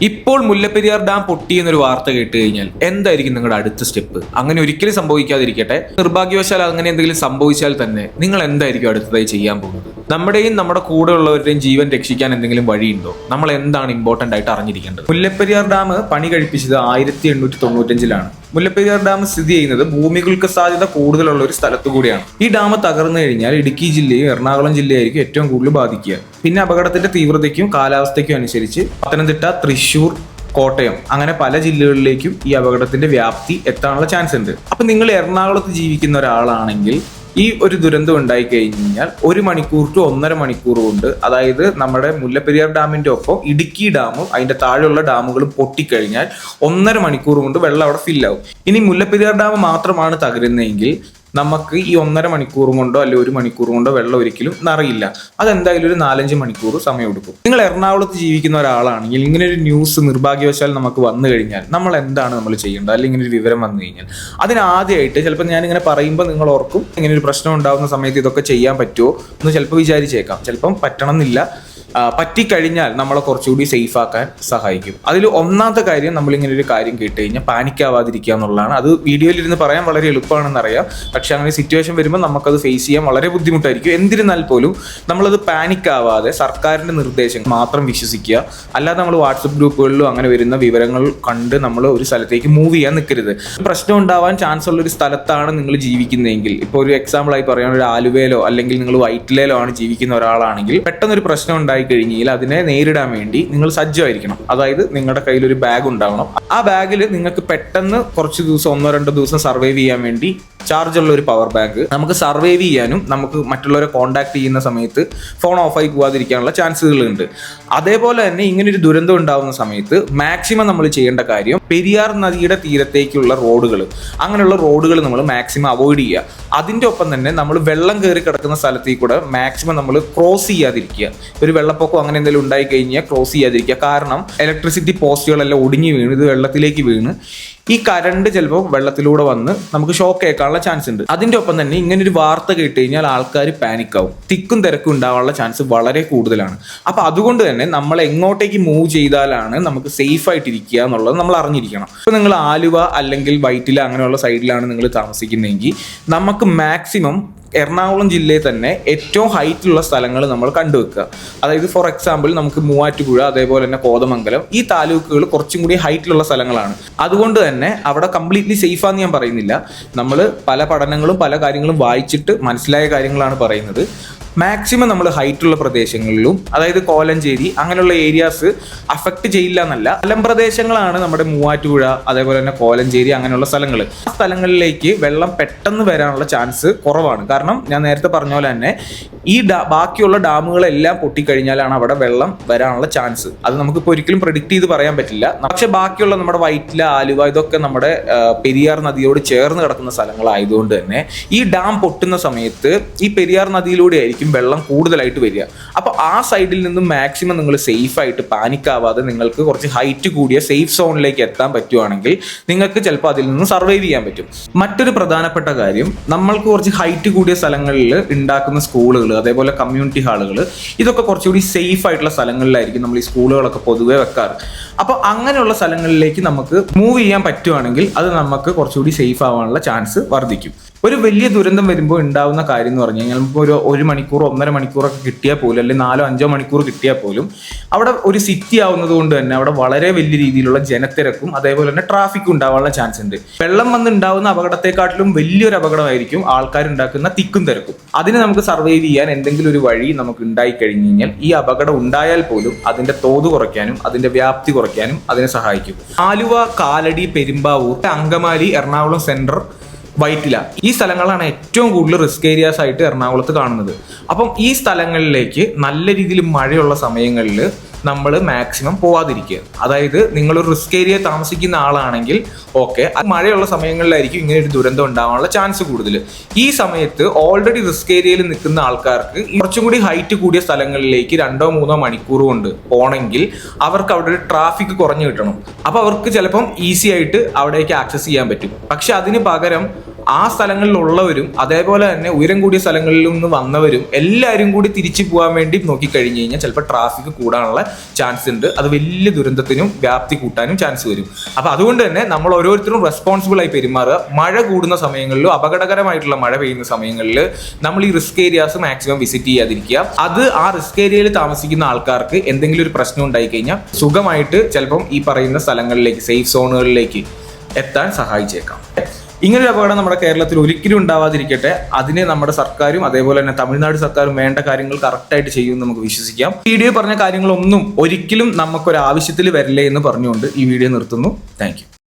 ഇപ്പോൾ മുല്ലപ്പെരിയാർ ഡാം പൊട്ടി എന്നൊരു വാർത്ത കേട്ട് കഴിഞ്ഞാൽ എന്തായിരിക്കും നിങ്ങളുടെ അടുത്ത സ്റ്റെപ്പ് അങ്ങനെ ഒരിക്കലും സംഭവിക്കാതിരിക്കട്ടെ. നിർഭാഗ്യവശാൽ അങ്ങനെ എന്തെങ്കിലും സംഭവിച്ചാൽ തന്നെ നിങ്ങൾ എന്തായിരിക്കും അടുത്തതായി ചെയ്യാൻ പോകുന്നത്? നമ്മുടെയും നമ്മുടെ കൂടെ ഉള്ളവരുടെയും ജീവൻ രക്ഷിക്കാൻ എന്തെങ്കിലും വഴിയുണ്ടോ? നമ്മൾ എന്താണ് ഇമ്പോർട്ടന്റ് ആയിട്ട് അറിഞ്ഞിരിക്കേണ്ടത്? മുല്ലപ്പെരിയാർ ഡാം പണി കഴിപ്പിച്ചത് ആയിരത്തി എണ്ണൂറ്റി തൊണ്ണൂറ്റഞ്ചിലാണ്. മുല്ലപ്പെരിയാർ ഡാം സ്ഥിതി ചെയ്യുന്നത് ഭൂമികൾക്ക് സാധ്യത കൂടുതലുള്ള ഒരു സ്ഥലത്തു കൂടിയാണ്. ഈ ഡാം തകർന്നു കഴിഞ്ഞാൽ ഇടുക്കി ജില്ലയും എറണാകുളം ജില്ലയായിരിക്കും ഏറ്റവും കൂടുതൽ ബാധിക്കുക. പിന്നെ അപകടത്തിന്റെ തീവ്രതയ്ക്കും കാലാവസ്ഥയ്ക്കും അനുസരിച്ച് പത്തനംതിട്ട തൃശൂർ കോട്ടയം അങ്ങനെ പല ജില്ലകളിലേക്കും ഈ അപകടത്തിന്റെ വ്യാപ്തി എത്താനുള്ള ചാൻസ് ഉണ്ട്. അപ്പൊ നിങ്ങൾ എറണാകുളത്ത് ജീവിക്കുന്ന ഒരാളാണെങ്കിൽ ഈ ഒരു ദുരന്തം ഉണ്ടായി കഴിഞ്ഞാൽ ഒരു മണിക്കൂർ ടു ഒന്നര മണിക്കൂർ കൊണ്ട് അതായത് നമ്മുടെ മുല്ലപ്പെരിയാർ ഡാമിന്റെ ഒപ്പം ഇടുക്കി ഡാമും അതിന്റെ താഴെയുള്ള ഡാമുകളും പൊട്ടിക്കഴിഞ്ഞാൽ ഒന്നര മണിക്കൂർ കൊണ്ട് വെള്ളം അവിടെ ഫില്ലാവും ഇനി മുല്ലപ്പെരിയാർ ഡാം മാത്രമാണ് തകരുന്നതെങ്കിൽ നമുക്ക് ഈ ഒന്നര മണിക്കൂർ കൊണ്ടോ അല്ലെങ്കിൽ ഒരു മണിക്കൂർ കൊണ്ടോ വെള്ളം ഒരിക്കലും നിറയില്ല. അതെന്തായാലും ഒരു നാലഞ്ച് മണിക്കൂർ സമയം എടുക്കും. നിങ്ങൾ എറണാകുളത്ത് ജീവിക്കുന്ന ഒരാളാണെങ്കിൽ ഇങ്ങനെ ഒരു ന്യൂസ് നിർഭാഗ്യവശാൽ നമുക്ക് വന്നു കഴിഞ്ഞാൽ നമ്മൾ എന്താണ് നമ്മൾ ചെയ്യേണ്ടത്? അല്ലെങ്കിൽ ഇങ്ങനെ ഒരു വിവരം വന്നു കഴിഞ്ഞാൽ. അതിനാദ്യമായിട്ട് ചിലപ്പോൾ ഞാനിങ്ങനെ പറയുമ്പോൾ നിങ്ങൾ ഓർക്കും ഇങ്ങനെ ഒരു പ്രശ്നം ഉണ്ടാകുന്ന സമയത്ത് ഇതൊക്കെ ചെയ്യാൻ പറ്റുമോ എന്ന് ചിലപ്പോൾ വിചാരിച്ചേക്കാം. ചിലപ്പം പറ്റണം എന്നില്ല ആ, പറ്റിക്കഴിഞ്ഞാൽ നമ്മളെ കുറച്ചുകൂടി സേഫ് ആക്കാൻ സഹായിക്കും. അതിൽ ഒന്നാമത്തെ കാര്യം നമ്മളിങ്ങനെ ഒരു കാര്യം കേട്ട് കഴിഞ്ഞാൽ പാനിക്കാവാതിരിക്കുക എന്നുള്ളതാണ്. അത് വീഡിയോയിൽ ഇരുന്ന് പറയാൻ വളരെ എളുപ്പമാണെന്ന് അറിയാം പക്ഷേ അങ്ങനെ സിറ്റുവേഷൻ വരുമ്പോൾ നമുക്കത് ഫേസ് ചെയ്യാൻ വളരെ ബുദ്ധിമുട്ടായിരിക്കും. എന്നിരുന്നാൽ പോലും നമ്മളത് പാനിക്കാവാതെ സർക്കാരിന്റെ നിർദ്ദേശം മാത്രം വിശ്വസിക്കുക. അല്ലാതെ നമ്മൾ വാട്സപ്പ് ഗ്രൂപ്പുകളിലും അങ്ങനെ വരുന്ന വിവരങ്ങൾ കണ്ട് നമ്മൾ ഒരു സ്ഥലത്തേക്ക് മൂവ് ചെയ്യാൻ നിൽക്കരുത്. പ്രശ്നം ഉണ്ടാവാൻ ചാൻസ് ഉള്ള ഒരു സ്ഥലത്താണ് നിങ്ങൾ ജീവിക്കുന്നതെങ്കിൽ. ഇപ്പോൾ ഒരു എക്സാമ്പിൾ ആയി പറയാൻ ഒരു ആലുവയിലോ അല്ലെങ്കിൽ നിങ്ങൾ വൈറ്റിലയിലോ ആണ് ജീവിക്കുന്ന ഒരാളാണെങ്കിൽ പെട്ടെന്നൊരു പ്രശ്നം ഉണ്ടായി കഴിഞ്ഞാൽ അതിനെ നേരിടാൻ വേണ്ടി നിങ്ങൾ സജ്ജമായിരിക്കണം. അതായത് നിങ്ങളുടെ കയ്യിൽ ഒരു ബാഗ് ഉണ്ടാവണം. ആ ബാഗിൽ നിങ്ങൾക്ക് പെട്ടെന്ന് കുറച്ച് ദിവസം ഒന്നോ രണ്ടോ ദിവസം സർവൈവ് ചെയ്യാൻ വേണ്ടി ചാർജ് ഉള്ള ഒരു പവർ ബാങ്ക് നമുക്ക് സർവൈവ് ചെയ്യാനും നമുക്ക് മറ്റുള്ളവരെ കോണ്ടാക്ട് ചെയ്യുന്ന സമയത്ത് ഫോൺ ഓഫായി പോകാതിരിക്കാനുള്ള ചാൻസുകളുണ്ട് അതേപോലെ തന്നെ ഇങ്ങനെ ഒരു ദുരന്തം ഉണ്ടാകുന്ന സമയത്ത് മാക്സിമം നമ്മൾ ചെയ്യേണ്ട കാര്യം പെരിയാർ നദിയുടെ തീരത്തേക്കുള്ള റോഡുകൾ അങ്ങനെയുള്ള റോഡുകൾ നമ്മൾ മാക്സിമം അവോയ്ഡ് ചെയ്യുക. അതിന്റെ ഒപ്പം തന്നെ നമ്മൾ വെള്ളം കയറി കിടക്കുന്ന സ്ഥലത്തേക്ക് കൂടെ മാക്സിമം നമ്മൾ ക്രോസ് ചെയ്യാതിരിക്കുക. ഒരു വെള്ളപ്പൊക്കം അങ്ങനെ എന്തെങ്കിലും ഉണ്ടായി കഴിഞ്ഞാൽ ക്രോസ് ചെയ്യാതിരിക്കുക. കാരണം ഇലക്ട്രിസിറ്റി പോസ്റ്റുകളെല്ലാം ഒടിഞ്ഞു വീണ് ഇത് വെള്ളത്തിലേക്ക് വീണ്. ഈ കരണ്ട് ചിലപ്പോൾ വെള്ളത്തിലൂടെ വന്ന് നമുക്ക് ഷോക്ക് ഏൽക്കാനുള്ള ചാൻസ് ഉണ്ട്. അതിന്റെ ഒപ്പം തന്നെ ഇങ്ങനെ ഒരു വാർത്ത കേട്ട് കഴിഞ്ഞാൽ ആൾക്കാർ പാനിക് ആവും. തിക്കും തിരക്കും ഉണ്ടാവാനുള്ള ചാൻസ് വളരെ കൂടുതലാണ്. അപ്പോൾ അതുകൊണ്ട് തന്നെ നമ്മൾ എങ്ങോട്ടേക്ക് മൂവ് ചെയ്താലാണ് നമുക്ക് സേഫ് ആയിട്ടിരിക്കുക എന്നുള്ളത് നമ്മൾ അറിഞ്ഞിരിക്കണം. ഇപ്പോൾ നിങ്ങൾ ആലുവ അല്ലെങ്കിൽ വൈറ്റില അങ്ങനെയുള്ള സൈഡിലാണ് നിങ്ങൾ താമസിക്കുന്നതെങ്കിൽ നമുക്ക് മാക്സിമം എറണാകുളം ജില്ലയിൽ തന്നെ ഏറ്റവും ഹൈറ്റിലുള്ള സ്ഥലങ്ങൾ നമ്മൾ കണ്ടുവെക്കുക. അതായത് ഫോർ എക്സാമ്പിൾ നമുക്ക് മൂവാറ്റുപുഴ അതേപോലെ തന്നെ കോതമംഗലം ഈ താലൂക്കുകൾ കുറച്ചും കൂടി ഹൈറ്റിലുള്ള സ്ഥലങ്ങളാണ്. അതുകൊണ്ട് തന്നെ അവിടെ കംപ്ലീറ്റ്ലി സേഫാന്ന് ഞാൻ പറയുന്നില്ല. നമ്മൾ പല പഠനങ്ങളും പല കാര്യങ്ങളും വായിച്ചിട്ട് മനസ്സിലായ കാര്യങ്ങളാണ് പറയുന്നത്. മാക്സിമം നമ്മൾ ഹൈറ്റുള്ള പ്രദേശങ്ങളിലും അതായത് കോലഞ്ചേരി അങ്ങനെയുള്ള ഏരിയാസ് അഫക്റ്റ് ചെയ്യില്ല എന്നല്ല മലമ്പ്രദേശങ്ങളാണ് നമ്മുടെ മൂവാറ്റുപുഴ അതേപോലെ തന്നെ കോലഞ്ചേരി അങ്ങനെയുള്ള സ്ഥലങ്ങൾ ആ സ്ഥലങ്ങളിലേക്ക് വെള്ളം പെട്ടെന്ന് വരാനുള്ള ചാൻസ് കുറവാണ്. കാരണം ഞാൻ നേരത്തെ പറഞ്ഞ പോലെ തന്നെ ഈ ബാക്കിയുള്ള ഡാമുകളെല്ലാം പൊട്ടിക്കഴിഞ്ഞാലാണ് അവിടെ വെള്ളം വരാനുള്ള ചാൻസ് അത് നമുക്കിപ്പോൾ ഒരിക്കലും പ്രിഡിക്റ്റ് ചെയ്ത് പറയാൻ പറ്റില്ല. പക്ഷെ ബാക്കിയുള്ള നമ്മുടെ വൈറ്റില ആലുവ ഇതൊക്കെ നമ്മുടെ പെരിയാർ നദിയോട് ചേർന്ന് കിടക്കുന്ന സ്ഥലങ്ങളായതുകൊണ്ട് തന്നെ ഈ ഡാം പൊട്ടുന്ന സമയത്ത് ഈ പെരിയാർ നദിയിലൂടെ ആയിരിക്കും വെള്ളം കൂടുതലായിട്ട് വരിക. അപ്പോൾ ആ സൈഡിൽ നിന്നും മാക്സിമം നിങ്ങൾ സേഫ് ആയിട്ട് പാനിക് ആവാതെ നിങ്ങൾക്ക് കുറച്ച് ഹൈറ്റ് കൂടിയ സേഫ് സോണിലേക്ക് എത്താൻ പറ്റുവാണെങ്കിൽ നിങ്ങൾക്ക് ചിലപ്പോൾ അതിൽ നിന്ന് സർവൈവ് ചെയ്യാൻ പറ്റും. മറ്റൊരു പ്രധാനപ്പെട്ട കാര്യം നമ്മൾക്ക് കുറച്ച് ഹൈറ്റ് കൂടിയ സ്ഥലങ്ങളിൽ ഉണ്ടാക്കുന്ന സ്കൂളുകൾ അതേപോലെ കമ്മ്യൂണിറ്റി ഹാളുകൾ ഇതൊക്കെ കുറച്ചുകൂടി സേഫ് ആയിട്ടുള്ള സ്ഥലങ്ങളിലായിരിക്കും നമ്മൾ ഈ സ്കൂളുകളൊക്കെ പൊതുവെ വെക്കാറ്. അപ്പോൾ അങ്ങനെയുള്ള സ്ഥലങ്ങളിലേക്ക് നമുക്ക് മൂവ് ചെയ്യാൻ പറ്റുവാണെങ്കിൽ അത് നമുക്ക് കുറച്ചുകൂടി സേഫ് ആവാനുള്ള ചാൻസ് വർദ്ധിക്കും. ഒരു വലിയ ദുരന്തം വരുമ്പോൾ ഉണ്ടാവുന്ന കാര്യം എന്ന് പറഞ്ഞു കഴിഞ്ഞാൽ ഇപ്പോൾ ഒരു ഒരു മണിക്കൂർ ഒന്നര മണിക്കൂറൊക്കെ കിട്ടിയാൽ പോലും അല്ലെങ്കിൽ നാലോ അഞ്ചോ മണിക്കൂർ കിട്ടിയാൽ പോലും അവിടെ ഒരു സിറ്റി ആവുന്നത് കൊണ്ട് തന്നെ അവിടെ വളരെ വലിയ രീതിയിലുള്ള ജനത്തിരക്കും അതേപോലെ തന്നെ ട്രാഫിക്കും ഉണ്ടാവാനുള്ള ചാൻസ് ഉണ്ട്. വെള്ളം വന്ന് ഉണ്ടാവുന്ന അപകടത്തെക്കാട്ടിലും വലിയൊരു അപകടമായിരിക്കും ആൾക്കാരുണ്ടാക്കുന്ന തിക്കും തിരക്കും. അതിന് നമുക്ക് സർവൈവ് ചെയ്യാൻ എന്തെങ്കിലും ഒരു വഴി നമുക്ക് ഉണ്ടായി കഴിഞ്ഞു കഴിഞ്ഞാൽ ഈ അപകടം ഉണ്ടായാൽ പോലും അതിന്റെ തോത് കുറയ്ക്കാനും അതിന്റെ വ്യാപ്തി കുറയ്ക്കാനും അതിനെ സഹായിക്കും. ആലുവ കാലടി പെരുമ്പാവൂർ അങ്കമാലി എറണാകുളം സെൻട്രൽ വൈറ്റില. ഈ സ്ഥലങ്ങളാണ് ഏറ്റവും കൂടുതൽ റിസ്ക് ഏരിയാസ് ആയിട്ട് എറണാകുളത്ത് കാണുന്നത്. അപ്പം ഈ സ്ഥലങ്ങളിലേക്ക് നല്ല രീതിയിൽ മഴയുള്ള സമയങ്ങളിൽ നമ്മൾ മാക്സിമം പോവാതിരിക്കുക. അതായത് നിങ്ങൾ റിസ്ക് ഏരിയ താമസിക്കുന്ന ആളാണെങ്കിൽ ഓക്കെ മഴയുള്ള സമയങ്ങളിലായിരിക്കും ഇങ്ങനെ ഒരു ദുരന്തം ഉണ്ടാവാനുള്ള ചാൻസ് കൂടുതൽ ഈ സമയത്ത് ഓൾറെഡി റിസ്ക് ഏരിയയിൽ നിൽക്കുന്ന ആൾക്കാർക്ക് കുറച്ചും കൂടി ഹൈറ്റ് കൂടിയ സ്ഥലങ്ങളിലേക്ക് രണ്ടോ മൂന്നോ മണിക്കൂർ കൊണ്ട് പോണെങ്കിൽ അവർക്ക് അവിടെ ഒരു ട്രാഫിക് കുറഞ്ഞു കിട്ടണം. അപ്പൊ അവർക്ക് ചിലപ്പം ഈസി ആയിട്ട് അവിടേക്ക് ആക്സസ് ചെയ്യാൻ പറ്റും. പക്ഷെ അതിന് പകരം ആ സ്ഥലങ്ങളിലുള്ളവരും അതേപോലെ തന്നെ ഉയരം കൂടിയ സ്ഥലങ്ങളിൽ നിന്ന് വന്നവരും എല്ലാവരും കൂടി തിരിച്ചു പോകാൻ വേണ്ടി നോക്കിക്കഴിഞ്ഞ് കഴിഞ്ഞാൽ ചിലപ്പോൾ ട്രാഫിക് കൂടാനുള്ള ചാൻസ് ഉണ്ട്. അത് വലിയ ദുരന്തത്തിനും വ്യാപ്തി കൂട്ടാനും ചാൻസ് വരും. അപ്പൊ അതുകൊണ്ട് തന്നെ നമ്മൾ ഓരോരുത്തരും റെസ്പോൺസിബിൾ ആയി പെരുമാറുക. മഴ കൂടുന്ന സമയങ്ങളിലും അപകടകരമായിട്ടുള്ള മഴ പെയ്യുന്ന സമയങ്ങളിൽ നമ്മൾ ഈ റിസ്ക് ഏരിയാസ് മാക്സിമം വിസിറ്റ് ചെയ്യാതിരിക്കുക. അത് ആ റിസ്ക് ഏരിയയിൽ താമസിക്കുന്ന ആൾക്കാർക്ക് എന്തെങ്കിലും ഒരു പ്രശ്നം ഉണ്ടായി കഴിഞ്ഞാൽ സുഖമായിട്ട് ചിലപ്പം ഈ പറയുന്ന സ്ഥലങ്ങളിലേക്ക് സേഫ് സോണുകളിലേക്ക് എത്താൻ സഹായിച്ചേക്കാം. ഇങ്ങനൊരു അപകടം നമ്മുടെ കേരളത്തിൽ ഒരിക്കലും ഉണ്ടാവാതിരിക്കട്ടെ. അതിനെ നമ്മുടെ സർക്കാരും അതേപോലെ തന്നെ തമിഴ്നാട് സർക്കാരും വേണ്ട കാര്യങ്ങൾ കറക്റ്റായിട്ട് ചെയ്യുമെന്ന് നമുക്ക് വിശ്വസിക്കാം. വീഡിയോ പറഞ്ഞ കാര്യങ്ങളൊന്നും ഒരിക്കലും നമുക്കൊരു ആവശ്യത്തിൽ വരില്ലേ എന്ന് പറഞ്ഞുകൊണ്ട് ഈ വീഡിയോ നിർത്തുന്നു. താങ്ക്